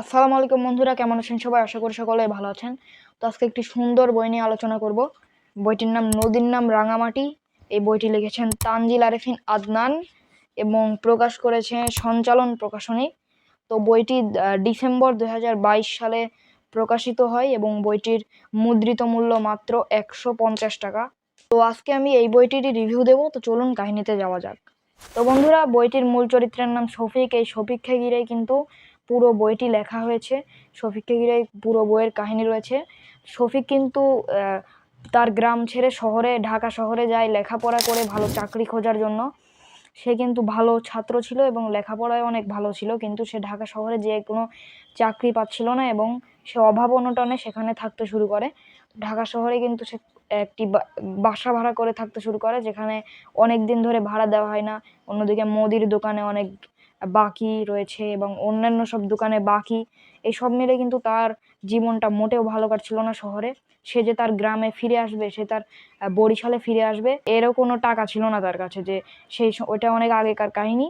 আসসালামু আলাইকুম বন্ধুরা, কেমন আছেন সবাই? আশা করি সকলে ভালো আছেন। তো আজকে একটি সুন্দর বই নিয়ে আলোচনা করব। বইটির নাম নদীর নাম রাঙামাটি। এই বইটি লিখেছেন তানজিল আরেফিন আদনান এবং প্রকাশ করেছে সঞ্চালন প্রকাশনী। তো বইটি ডিসেম্বর দুই হাজার বাইশ সালে প্রকাশিত হয় এবং বইটির মুদ্রিত মূল্য মাত্র একশো পঞ্চাশ টাকা। তো আজকে আমি এই বইটির রিভিউ দেবো। তো চলুন কাহিনীতে যাওয়া যাক। তো বন্ধুরা, বইটির মূল চরিত্রের নাম শফিক। এই শফিককে ঘিরেই কিন্তু পুরো বইটি লেখা হয়েছে। শফিককে ঘিরে পুরো বইয়ের কাহিনী রয়েছে। শফিক কিন্তু তার গ্রাম ছেড়ে শহরে, ঢাকা শহরে যায় লেখাপড়া করে ভালো চাকরি খোঁজার জন্য। সে কিন্তু ভালো ছাত্র ছিল এবং লেখাপড়ায় অনেক ভালো ছিল, কিন্তু সে ঢাকা শহরে যে কোনো চাকরি পাচ্ছিল না এবং সে অভাব অনটনে সেখানে থাকতে শুরু করে। ঢাকা শহরে কিন্তু সে একটি বাসা ভাড়া করে থাকতে শুরু করে, যেখানে অনেক দিন ধরে ভাড়া দেওয়া হয় না। অন্যদিকে মুদির দোকানে অনেক বাকি রয়েছে এবং অন্যান্য সব দোকানে বাকি এই সব মিলে কিন্তু তার জীবনটা মোটেও ভালো কাটছিল না শহরে। সে যে তার গ্রামে ফিরে আসবে, সে তার বরিশালে ফিরে আসবে, এরও কোনো টাকা ছিল না তার কাছে যে সেই ওইটা অনেক আগেকার কাহিনী।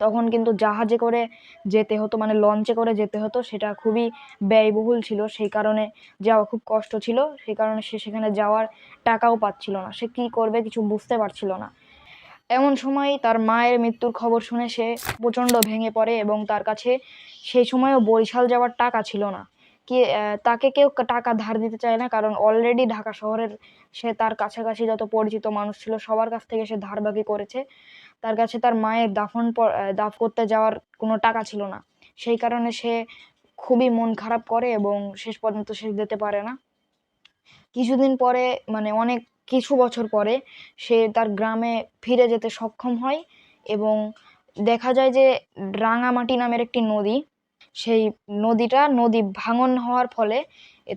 তখন কিন্তু জাহাজে করে যেতে হতো মানে লঞ্চে করে যেতে হতো, সেটা খুবই ব্যয়বহুল ছিল। সেই কারণে যাওয়া খুব কষ্ট ছিল। সেই কারণে সে সেখানে যাওয়ার টাকাও পাচ্ছিল না। সে কী করবে কিছু বুঝতে পারছিল না। এমন সময় তার মায়ের মৃত্যুর খবর শুনে সে প্রচণ্ড ভেঙে পড়ে এবং তার কাছে সেই সময়ও বরিশাল যাওয়ার টাকা ছিল না। কি তাকে কেউ টাকা ধার দিতে চায় না কারণ অলরেডি ঢাকা শহরের সে তার কাছাকাছি যত পরিচিত মানুষ ছিল সবার কাছ থেকে সে ধার বাকি করেছে। তার কাছে তার মায়ের দাফন দাফ করতে যাওয়ার কোনো টাকা ছিল না। সেই কারণে সে খুবই মন খারাপ করে এবং শেষ পর্যন্ত সে যেতে পারে না। কিছুদিন পরে মানে অনেক কিছু বছর পরে সে তার গ্রামে ফিরে যেতে সক্ষম হয় এবং দেখা যায় যে রাঙামাটি নামের একটি নদী, সেই নদীটা নদী ভাঙন হওয়ার ফলে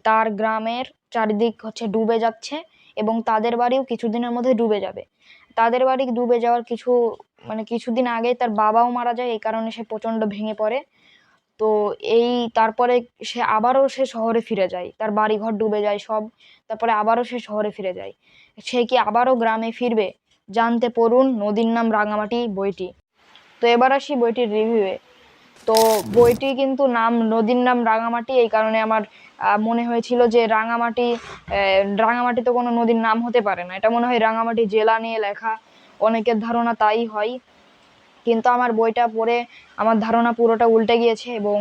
তার গ্রামের চারিদিক হচ্ছে ডুবে যাচ্ছে এবং তাদের বাড়িও কিছুদিনের মধ্যে ডুবে যাবে। তাদের বাড়ি ডুবে যাওয়ার কিছু মানে কিছুদিন আগেই তার বাবাও মারা যায়, এই কারণে সে প্রচণ্ড ভেঙে পড়ে। তো এই তারপরে সে আবারও সে শহরে ফিরে যায়। তার বাড়িঘর ডুবে যায় সব। তারপরে আবারও সে শহরে ফিরে যায়। সে কি আবারও গ্রামে ফিরবে? জানতে পড়ুন নদীর নাম রাঙামাটি বইটি। তো এবার আসি বইটির রিভিউয়ে তো বইটি কিন্তু নাম নদীর নাম রাঙামাটি, এই কারণে আমার মনে হয়েছিল যে রাঙামাটি রাঙামাটি তো কোনো নদীর নাম হতে পারে না। এটা মনে হয় রাঙামাটি জেলা নিয়ে লেখা। অনেকের ধারণা তাই হয়। কিন্তু আমার বইটা পড়ে আমার ধারণা পুরোটা উল্টে গিয়েছে এবং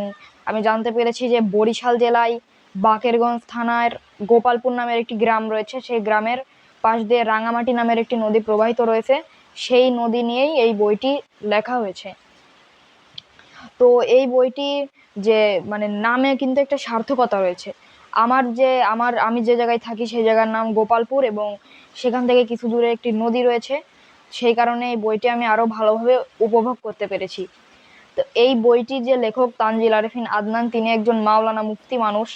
আমি জানতে পেরেছি যে বরিশাল জেলায় বাকেরগঞ্জ থানার গোপালপুর নামের একটি গ্রাম রয়েছে। সেই গ্রামের পাশ দিয়ে রাঙামাটি নামের একটি নদী প্রবাহিত রয়েছে। সেই নদী নিয়েই এই বইটি লেখা হয়েছে। তো এই বইটি যে মানে নামে কিন্তু একটা সার্থকতা রয়েছে। আমার যে আমার আমি যে জায়গায় থাকি সেই জায়গার নাম গোপালপুর এবং সেখান থেকে কিছু দূরে একটি নদী রয়েছে। সেই কারণে এই বইটি আমি আরও ভালোভাবে উপভোগ করতে পেরেছি। তো এই বইটি যে লেখক তানজিল আরেফিন আদনান, তিনি একজন মাওলানা মুক্তি মানুষ।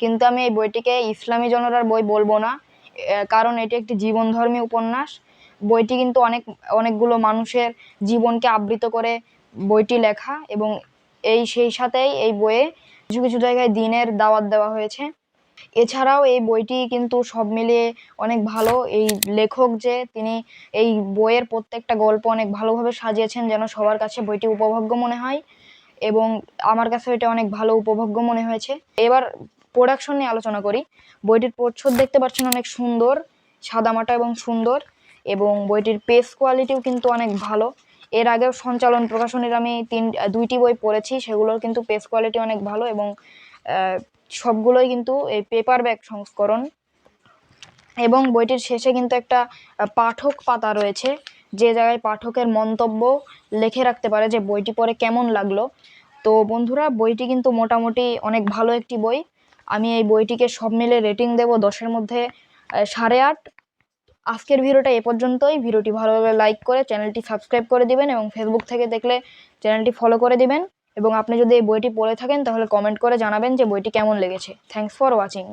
কিন্তু আমি এই বইটিকে ইসলামী জনরার বই বলব না কারণ এটি একটি জীবনধর্মী উপন্যাস। বইটি কিন্তু অনেক, অনেকগুলো মানুষের জীবনকে আবৃত করে বইটি লেখা এবং এই সেই সাথেই এই বইয়ে কিছু কিছু জায়গায় দিনের দাওয়াত দেওয়া হয়েছে। এছাড়াও এই বইটি কিন্তু সব মিলিয়ে অনেক ভালো। এই লেখক যে, তিনি এই বইয়ের প্রত্যেকটা গল্প অনেক ভালোভাবে সাজিয়েছেন যেন সবার কাছে বইটি উপভোগ্য মনে হয় এবং আমার কাছে এটা অনেক ভালো উপভোগ্য মনে হয়েছে। এবার প্রোডাকশন নিয়ে আলোচনা করি। বইটির প্রচ্ছদ দেখতে পাচ্ছেন অনেক সুন্দর, সাদামাটা এবং সুন্দর এবং বইটির পেজ কোয়ালিটিও কিন্তু অনেক ভালো। এর আগেও সঞ্চালন প্রকাশনীর আমি তিন, দুইটি বই পড়েছি, সেগুলোর কিন্তু পেজ কোয়ালিটি অনেক ভালো এবং সবগুলোই কিন্তু এই পেপার ব্যাগ সংস্করণ এবং বইটির শেষে কিন্তু একটা পাঠক পাতা রয়েছে, যে জায়গায় পাঠকের মন্তব্য লিখে রাখতে পারে যে বইটি পড়ে কেমন লাগল। তো বন্ধুরা, বইটি কিন্তু মোটামুটি অনেক ভালো একটি বই। আমি এই বইটিকে সব মিলে রেটিং দেব দশের মধ্যে সাড়ে আট। আজকের ভিডিওটা এ পর্যন্তই। ভিডিওটি ভালোভাবে লাইক করে চ্যানেলটি সাবস্ক্রাইব করে দিবেন এবং ফেসবুক থেকে দেখলে চ্যানেলটি ফলো করে দিবেন। এবং আপনি যদি এই বইটি পড়ে থাকেন, তাহলে কমেন্ট করে জানাবেন যে বইটি কেমন লেগেছে। Thanks for watching